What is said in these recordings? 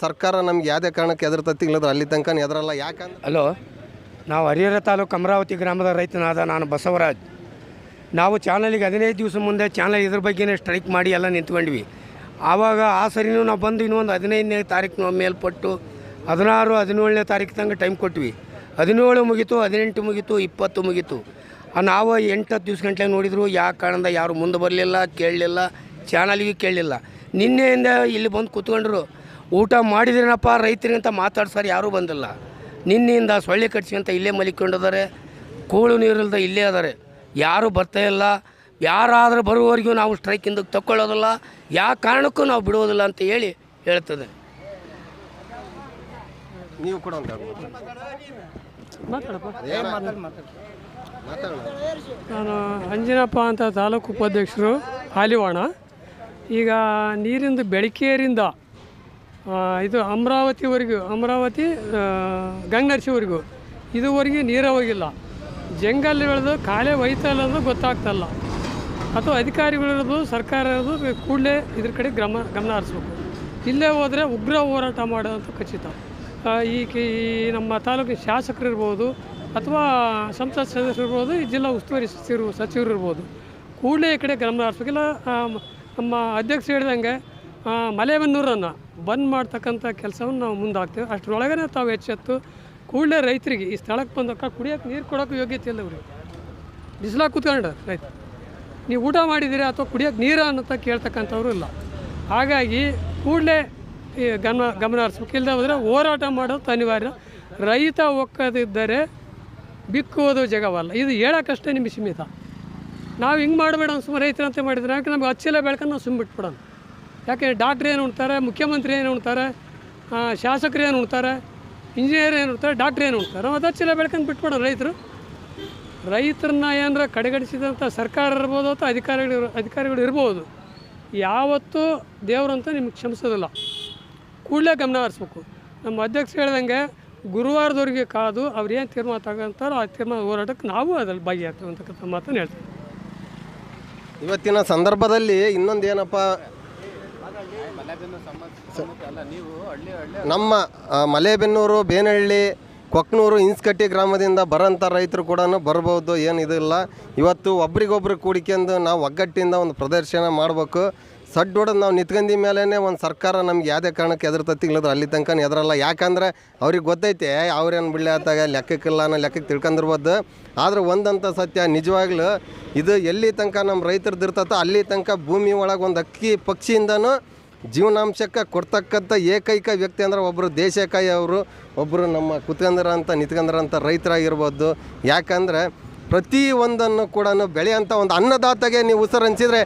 ಸರ್ಕಾರ ನಮ್ಗೆ ಯಾವುದೇ ಕಾರಣಕ್ಕೆ ಎದುರ್ತತಿ ಇಲ್ಲದ್ರೆ ಅಲ್ಲಿ ತನಕ ಎದುರಲ್ಲ ಯಾಕಂದ್ರೆ ಹಲೋ, ನಾವು ಹರಿಹರ ತಾಲೂಕು ಅಮರಾವತಿ ಗ್ರಾಮದ ರೈತನಾದ ನಾನು ಬಸವರಾಜ್. ನಾವು ಚಾನಲಿಗೆ ಹದಿನೈದು ದಿವಸ ಮುಂದೆ ಚಾನಲ್ ಇದ್ರ ಬಗ್ಗೆನೇ ಸ್ಟ್ರೈಕ್ ಮಾಡಿ ಎಲ್ಲ ನಿಂತ್ಕೊಂಡ್ವಿ. ಆವಾಗ ಆ ಸರಿನೂ ನಾವು ಬಂದು ಇನ್ನೊಂದು ಹದಿನೈದನೇ ತಾರೀಕು ಮೇಲ್ಪಟ್ಟು ಹದಿನಾರು, ಹದಿನೇಳನೇ ತಾರೀಕು ತನಕ ಟೈಮ್ ಕೊಟ್ವಿ. ಹದಿನೇಳು ಮುಗೀತು, ಹದಿನೆಂಟು ಮುಗೀತು, ಇಪ್ಪತ್ತು ಮುಗೀತು. ನಾವು ಎಂಟು, ಹತ್ತು ದಿವ್ಸ ಗಂಟೆ ನೋಡಿದ್ರು ಯಾವ ಕಾರಣದ ಯಾರು ಮುಂದೆ ಬರಲಿಲ್ಲ, ಕೇಳಲಿಲ್ಲ, ಚಾನಲ್ಗೆ ಕೇಳಲಿಲ್ಲ. ನಿನ್ನೆಯಿಂದ ಇಲ್ಲಿ ಬಂದು ಕೂತ್ಕೊಂಡ್ರು. ಊಟ ಮಾಡಿದ್ರೇನಪ್ಪ ರೈತರಿಗಿಂತ ಮಾತಾಡ್ಸೋರು ಯಾರೂ ಬಂದಿಲ್ಲ. ನಿನ್ನೆಯಿಂದ ಸೊಳ್ಳೆ ಕಟ್ಸ್ಕೊಂತ ಇಲ್ಲೇ ಮಲಿಕೊಂಡಿದ್ದಾರೆ. ಕೂಳು ನೀರಿಲ್ದ ಇಲ್ಲೇ ಅದಾರೆ ಯಾರೂ ಬರ್ತಾ ಇಲ್ಲ. ಯಾರಾದರೂ ಬರುವವರೆಗೂ ನಾವು ಸ್ಟ್ರೈಕ್ ಹಿಂದಕ್ಕೆ ತಗೊಳ್ಳೋದಿಲ್ಲ ಯಾವ ಕಾರಣಕ್ಕೂ ನಾವು ಬಿಡುವುದಿಲ್ಲ ಅಂತ ಹೇಳಿ ಹೇಳ್ತದೆ. ನೀವು ಕೂಡ ನಾನು ಅಂಜನಪ್ಪ ಅಂತ ತಾಲೂಕು ಉಪಾಧ್ಯಕ್ಷರು ಹಾಲಿವಾಣ. ಈಗ ನೀರಿಂದು ಬೆಳಕೇರಿಂದ ಇದು ಅಮರಾವತಿವರೆಗೂ, ಅಮರಾವತಿ ಗಂಗನರ್ಸಿವರೆಗೂ. ಇದುವರೆಗೆ ನೀರೇ ಹೋಗಿಲ್ಲ ಜಂಗಲ್ ಬೆಳೆದು ಕಾಲೇ ಒಯ್ತಾ ಇಲ್ಲ ಅನ್ನೋದು ಗೊತ್ತಾಗ್ತಲ್ಲ ಅಥವಾ ಅಧಿಕಾರಿಗಳಿರೋದು ಸರ್ಕಾರ ಇರೋದು ಕೂಡಲೇ ಇದ್ರ ಕಡೆ ಗಮ ಗಮನ ಹರಿಸ್ಬೇಕು. ಇಲ್ಲೇ ಹೋದರೆ ಉಗ್ರ ಹೋರಾಟ ಮಾಡೋದಂತ ಖಚಿತ. ಈ ನಮ್ಮ ತಾಲೂಕಿನ ಶಾಸಕರು ಇರ್ಬೋದು, ಅಥವಾ ಸಂಸತ್ ಸದಸ್ಯರು ಇರ್ಬೋದು, ಈ ಜಿಲ್ಲಾ ಉಸ್ತುವಾರಿ ಸಚಿವರು ಸಚಿವರು ಇರ್ಬೋದು. ಕೂಡಲೇ ಈ ಕಡೆ ಗಮನ ಹರಿಸ್ಬೇಕಿಲ್ಲ ನಮ್ಮ ಅಧ್ಯಕ್ಷ ಹೇಳಿದಂಗೆ ಮಲೆಬೆನ್ನೂರನ್ನು. ಬಂದ್ ಮಾಡ್ತಕ್ಕಂಥ ಕೆಲಸವನ್ನು ನಾವು ಮುಂದಾಗ್ತೇವೆ. ಅಷ್ಟರೊಳಗೇ ತಾವು ಹೆಚ್ಚೆತ್ತು ಕೂಡಲೇ ರೈತರಿಗೆ ಈ ಸ್ಥಳಕ್ಕೆ ಬಂದಕ್ಕ ಕುಡಿಯೋಕೆ ನೀರು ಕೊಡೋಕೆ ಯೋಗ್ಯತೆ ಇಲ್ಲ ಅವ್ರಿಗೆ. ಬಿಸಿಲಾಗ ಕೂತ್ಕೊಂಡ ರೈತ. ನೀವು ಊಟ ಮಾಡಿದ್ದೀರಾ ಅಥವಾ ಕುಡಿಯೋಕೆ ನೀರು ಅನ್ನಂತ ಕೇಳ್ತಕ್ಕಂಥವ್ರು ಇಲ್ಲ. ಹಾಗಾಗಿ ಕೂಡಲೇ ಈ ಗಮನ ಗಮನ ಹರಿಸ್ಬೇಕು ಇಲ್ಲದೆ ಹೋದರೆ ಹೋರಾಟ ಮಾಡೋದು ಅನಿವಾರ್ಯ. ರೈತ ಒಕ್ಕದಿದ್ದರೆ ಬಿಕ್ಕುವುದು ಜಗವಲ್ಲ. ಇದು ಹೇಳೋಕ್ಕಷ್ಟೇ ನಿಮಗೆ ಸೀಮಿತ. ನಾವು ಹಿಂಗೆ ಮಾಡಬೇಡ ಸುಮ್ಮನೆ ರೈತರಂತೆ ಮಾಡಿದ್ರೆ. ಯಾಕೆ ನಮ್ಗೆ ಹಚ್ಚಿಲ್ಲ ಬೆಳ್ಕೊಂಡು ನಾವು ಬಿಟ್ಬಿಡೋಣ ಯಾಕೆ ಡಾಕ್ಟ್ರ್ ಏನು ಉಣ್ತಾರೆ, ಮುಖ್ಯಮಂತ್ರಿ ಏನು ಉಣ್ತಾರೆ ಶಾಸಕರು ಏನು ಉಣ್ತಾರೆ, ಇಂಜಿನಿಯರ್ ಏನು ಉಣ್ತಾರೆ, ಡಾಕ್ಟ್ರ್ ಏನು ಉಣ್ತಾರೆ ಅದು ಹಚ್ಚಿಲ್ಲ ಬೆಳ್ಕೊಂಡು ಬಿಟ್ಬಿಡೋಣ ರೈತರು. ರೈತರನ್ನ ಏನಾರ ಕಡೆಗಣಿಸಿದಂಥ ಸರ್ಕಾರ ಇರ್ಬೋದು ಅಥವಾ ಅಧಿಕಾರಿಗಳು ಅಧಿಕಾರಿಗಳು ಇರ್ಬೋದು, ಯಾವತ್ತೂ ದೇವರಂತ ನಿಮ್ಗೆ ಕ್ಷಮಿಸೋದಿಲ್ಲ. ಕೂಡಲೇ ಗಮನ ಹರಿಸ್ಬೇಕು. ನಮ್ಮ ಅಧ್ಯಕ್ಷ ಹೇಳ್ದಂಗೆ ಗುರುವಾರದವರೆಗೆ ಕಾದು ಅವ್ರು ಏನು ತೀರ್ಮಾನ ತಗೊಂತಾರೋ ಆ ತೀರ್ಮಾನ ಹೋರಾಟಕ್ಕೆ ನಾವು ಅದ್ರಲ್ಲಿ ಭಾಗಿಯಾಗ್ತೀವಿ ಅಂತಕ್ಕಂಥ ಮಾತನ್ನು ಹೇಳ್ತೀವಿ ಇವತ್ತಿನ ಸಂದರ್ಭದಲ್ಲಿ ಇನ್ನೊಂದು ಏನಪ್ಪ ನಮ್ಮ ಮಲೇಬೆನ್ನೂರು, ಬೇನಹಳ್ಳಿ, ಕೊಕ್ನೂರು, ಇನ್ಸ್ಕಟ್ಟಿ ಗ್ರಾಮದಿಂದ ಬರೋಂಥ ರೈತರು ಕೂಡ ಬರ್ಬೋದು, ಏನು ಇದಿಲ್ಲ ಇವತ್ತು ಒಬ್ರಿಗೊಬ್ರು ಕೂಡಿಕೊಂಡು ನಾವು ಒಗ್ಗಟ್ಟಿಂದ ಒಂದು ಪ್ರದರ್ಶನ ಮಾಡಬೇಕು. ಸಡ್ ಹೊಡೆದು ನಾವು ನಿತ್ಕಂದಿ ಮೇಲೇ ಒಂದು ಸರ್ಕಾರ ನಮ್ಗೆ ಯಾವುದೇ ಕಾರಣಕ್ಕೆ ಎದುರ್ತತಿ ಇಲ್ಲದ್ರೆ ಅಲ್ಲಿ ತನಕ ಎದುರಲ್ಲ. ಯಾಕಂದ್ರೆ ಅವ್ರಿಗೆ ಗೊತ್ತೈತೆ ಅವ್ರೇನು ಬಿಡ್ಲಿ ಆತಾಗ ಲೆಕ್ಕಕ್ಕಿಲ್ಲ ಅನ್ನೋ ಲೆಕ್ಕಕ್ಕೆ ತಿಳ್ಕೊಂಡಿರ್ಬೋದು. ಆದ್ರೆ ಒಂದಂಥ ಸತ್ಯ, ನಿಜವಾಗ್ಲೂ ಇದು ಎಲ್ಲಿ ತನಕ ನಮ್ಮ ರೈತರದ್ದು ಇರ್ತತೋ ಅಲ್ಲಿ ತನಕ ಭೂಮಿ ಒಳಗೆ ಒಂದು ಅಕ್ಕಿ ಪಕ್ಷಿಯಿಂದನೂ ಜೀವನಾಂಶಕ್ಕೆ ಕೊಡ್ತಕ್ಕಂಥ ಏಕೈಕ ವ್ಯಕ್ತಿ ಅಂದ್ರೆ ಒಬ್ಬರು ದೇಶಕಾಯಿ ಅವರು ಒಬ್ಬರು ನಮ್ಮ ಕುತ್ಕಂದ್ರಂಥ ಅಂತ ರೈತರಾಗಿರ್ಬೋದು. ಯಾಕಂದ್ರೆ ಪ್ರತಿ ಒಂದನ್ನು ಕೂಡ ಬೆಳೆಯೋಂಥ ಒಂದು ಅನ್ನದಾತಗೆ ನೀವು ಉಸಿರು ಹಂಚಿದ್ರೆ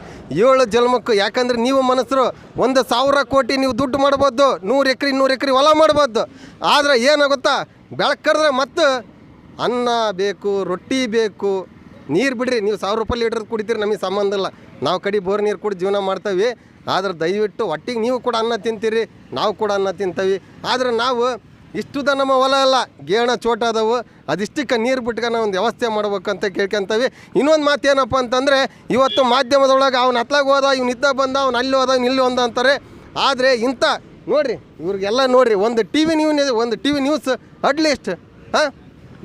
ಏಳು ಜನ್ಮಕ್ಕೂ, ಯಾಕಂದ್ರೆ ನೀವು ಮನಸ್ಸರು ಒಂದು ಸಾವಿರ ಕೋಟಿ ನೀವು ದುಡ್ಡು ಮಾಡ್ಬೋದು, ನೂರು ಎಕರೆ ನೂರು ಎಕರೆ ಹೊಲ ಮಾಡ್ಬೋದು. ಆದರೆ ಏನಾಗುತ್ತಾ? ಬೆಳಕರಿದ್ರೆ ಮತ್ತು ಅನ್ನ ಬೇಕು, ರೊಟ್ಟಿ ಬೇಕು ನೀರು ಬಿಡ್ರಿ, ನೀವು ಸಾವಿರ ರೂಪಾಯಿ ಲೀಟ್ರ್ ಕುಡಿತೀರಿ, ನಮಗೆ ಸಂಬಂಧ ಇಲ್ಲ. ನಾವು ಕಡಿ ಬೋರ್ ನೀರು ಕುಡಿ ಜೀವನ ಮಾಡ್ತೇವೆ. ಆದ್ರೆ ದಯವಿಟ್ಟು ಒಟ್ಟಿಗೆ ನೀವು ಕೂಡ ಅನ್ನ ತಿಂತೀರಿ, ನಾವು ಕೂಡ ಅನ್ನ ತಿಂತೀವಿ. ಆದರೆ ನಾವು ಇಷ್ಟುದ ನಮ್ಮ ಹೊಲ ಅಲ್ಲ, ಗೇಣ ಚೋಟ ಅದಾವು. ಅದಿಷ್ಟಕ್ಕೆ ನೀರು ಬಿಟ್ಕೊಂಡು ನಾವು ಒಂದು ವ್ಯವಸ್ಥೆ ಮಾಡ್ಬೇಕಂತ ಕೇಳ್ಕೊಂತೀವಿ. ಇನ್ನೊಂದು ಮಾತು ಏನಪ್ಪ ಅಂತಂದರೆ, ಇವತ್ತು ಮಾಧ್ಯಮದೊಳಗೆ ಅವ್ನು ಹತ್ಲಾಗ ಹೋದ, ಇವ್ನು ಇದ್ದ ಬಂದ, ಅವ್ನು ಅಲ್ಲಿ ಹೋದ ಇಲ್ಲಿ ಹೋದ ಅಂತಾರೆ. ಆದರೆ ಇಂಥ ನೋಡಿರಿ, ಇವ್ರಿಗೆಲ್ಲ ನೋಡಿರಿ, ಒಂದು ಟಿ ವಿ ನ್ಯೂಸ್ ಒಂದು T V news at least ಹಾಂ?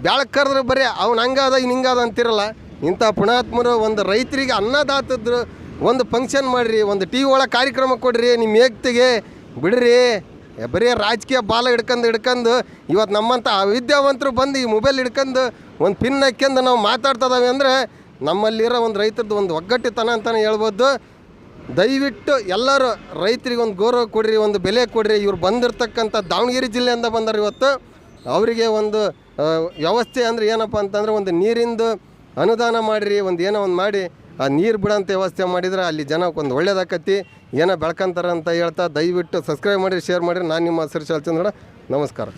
ಬ್ಯಾಳಕ್ಕೆ ಕರೆದ್ರೆ ಬರೀ ಅವ್ನು ಹಂಗಾದ ಇವ್ನು ಹಿಂಗಾದ ಅಂತಿರಲ್ಲ. ಇಂಥ ಪುಣಾತ್ಮರು ಒಂದು ರೈತರಿಗೆ ಅನ್ನದಾತದ್ರು ಒಂದು ಫಂಕ್ಷನ್ ಮಾಡಿರಿ, ಒಂದು ಟಿ ವಿ ಒಳಗೆ ಕಾರ್ಯಕ್ರಮ ಕೊಡ್ರಿ, ನಿಮ್ಮ ಏಕ್ತಿಗೆ ಬಿಡ್ರಿ. ಬರೀ ರಾಜಕೀಯ ಬಾಲ ಹಿಡ್ಕೊಂಡು ಹಿಡ್ಕೊಂಡು ಇವತ್ತು ನಮ್ಮಂಥ ವಿದ್ಯಾವಂತರು ಬಂದು ಈ ಮೊಬೈಲ್ ಹಿಡ್ಕೊಂಡು ಒಂದು ಪಿನ್ ಹಾಕ್ಯಂದು ನಾವು ಮಾತಾಡ್ತದವೆ ಅಂದರೆ ನಮ್ಮಲ್ಲಿರೋ ಒಂದು ರೈತರದ್ದು ಒಂದು ಒಗ್ಗಟ್ಟಿತನ ಅಂತಲೇ ಹೇಳ್ಬೋದು. ದಯವಿಟ್ಟು ಎಲ್ಲರೂ ರೈತರಿಗೆ ಒಂದು ಗೌರವ ಕೊಡ್ರಿ, ಒಂದು ಬೆಲೆ ಕೊಡ್ರಿ. ಇವ್ರು ಬಂದಿರತಕ್ಕಂಥ ದಾವಣಗೆರೆ ಜಿಲ್ಲೆಯಿಂದ ಬಂದರು ಇವತ್ತು. ಅವರಿಗೆ ಒಂದು ವ್ಯವಸ್ಥೆ ಅಂದರೆ ಏನಪ್ಪ ಅಂತಂದರೆ ಒಂದು ನೀರಿಂದು ಅನುದಾನ ಮಾಡಿರಿ, ಒಂದು ಏನೋ ಒಂದು ಮಾಡಿ, ಆ ನೀರು ಬಿಡೋಂಥ ವ್ಯವಸ್ಥೆ ಮಾಡಿದ್ರೆ ಅಲ್ಲಿ ಜನಕ್ಕೆ ಒಂದು ಒಳ್ಳೇದಾಕತಿ. ಏನೋ ಬೆಳ್ಕೊಂತಾರೆ ಅಂತ ಹೇಳ್ತಾ ದಯವಿಟ್ಟು ಸಬ್ಸ್ಕ್ರೈಬ್ ಮಾಡಿರಿ ಶೇರ್ ಮಾಡಿರಿ. ನಾನು ನಿಮ್ಮ ಹೆಸರು ಚಲಚಂದ್ರ ನಮಸ್ಕಾರ.